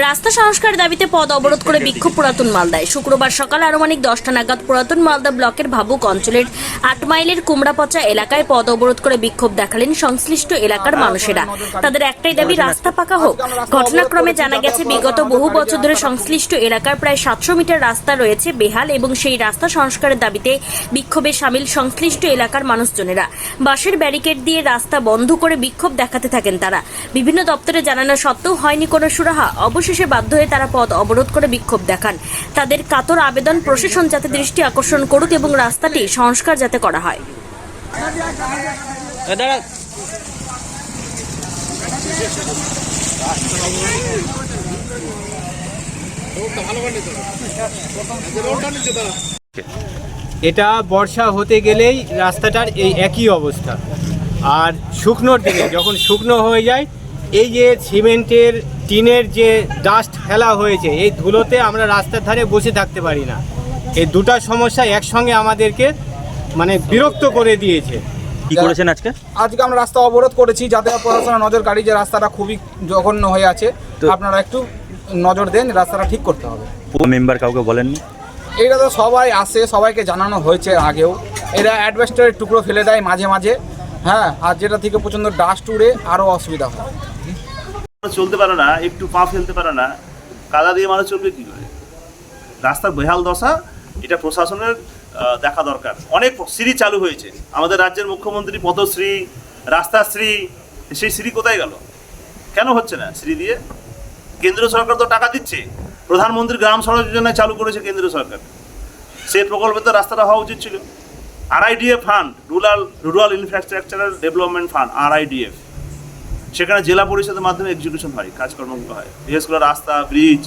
রাস্তা সংস্কার দাবিতে পদ অবরোধ করে বিক্ষোভ পুরাতন মালদায়। শুক্রবার সকাল আনুমানিক দশটা নাগাদ পুরাতন মালদা ব্লকের ভাবুক অঞ্চলের আট মাইলের কুমড়াপচা এলাকায় পদ অবরোধ করে বিক্ষোভ দেখালেন সংশ্লিষ্ট এলাকার মানুষেরা। তাদের একটাই দাবি, রাস্তা পাকা হোক। ঘটনাক্রমে জানা গেছে, বিগত বহু বছর ধরে সংশ্লিষ্ট এলাকার প্রায় সাতশো মিটার রাস্তা রয়েছে বেহাল এবং সেই রাস্তা সংস্কারের দাবিতে বিক্ষোভে সামিল সংশ্লিষ্ট এলাকার মানুষজনেরা। বাসের ব্যারিকেড দিয়ে রাস্তা বন্ধ করে বিক্ষোভ দেখাতে থাকেন তারা। বিভিন্ন দপ্তরে জানানো সত্ত্বেও হয়নি কোনো সুরাহা। অবশেষে বাধ্য হয়ে তারা পথ অবরোধ করে বিক্ষোভ দেখান। তাদের কাতর আবেদন প্রশাসন যাতে দৃষ্টি আকর্ষণ করুক এবং রাস্তাটি সংস্কার যাতে করা হয়। এটা বর্ষা হতে গেলেই রাস্তাটার এই একই অবস্থা। আর শুকনোর দিনে যখন শুকনো হয়ে যায় এই যে সিমেন্টের টিনের যে ডাস্ট ফেলা হয়েছে এই ধুলোতে আমরা রাস্তার ধারে বসে থাকতে পারি না। এই দুটা সমস্যা একসঙ্গে আমাদেরকে মানে বিরক্ত করে দিয়েছে। কি করেছেন আজকে? আজকে আমরা রাস্তা অবরোধ করেছি যাতে প্রশাসনের নজরকারি যে রাস্তাটা খুবই জঘন্য হয়ে আছে। আপনারা একটু নজর দেন রাস্তাটা ঠিক করতে হবে। মেম্বার কাউকে বলেননি? এইটা তো সবাই আসে সবাইকে জানানো হয়েছে আগেও। এরা অ্যাডভেস্টারের টুকরো ফেলে দেয় মাঝে মাঝে হ্যাঁ আর যেটা থেকে প্রচণ্ড ডাস্ট উড়ে আরও অসুবিধা হয়। চলতে পারে না, একটু পা ফেলতে পারে না, কাদা দিয়ে মানুষ চলবে কি করে? রাস্তার বেহাল দশা, এটা প্রশাসনের দেখা দরকার। অনেক সিঁড়ি চালু হয়েছে। আমাদের রাজ্যের মুখ্যমন্ত্রী, পদশ্রী, রাস্তাশ্রী, সেই সিঁড়ি কোথায় গেল? কেন হচ্ছে না সিঁড়ি দিয়ে? কেন্দ্র সরকার তো টাকা দিচ্ছে। প্রধানমন্ত্রী গ্রাম সড়ক যোজনা চালু করেছে কেন্দ্র সরকার। সেই প্রকল্পে তো রাস্তাটা হওয়া উচিত ছিল। RIDF fund rural rural infrastructural development fund RIDF সেখানে জেলা পরিষদের মাধ্যমে এক্সিকিউশন হয় কাজকর্মগুলো হয়। বিশেষ করে রাস্তা ব্রিজ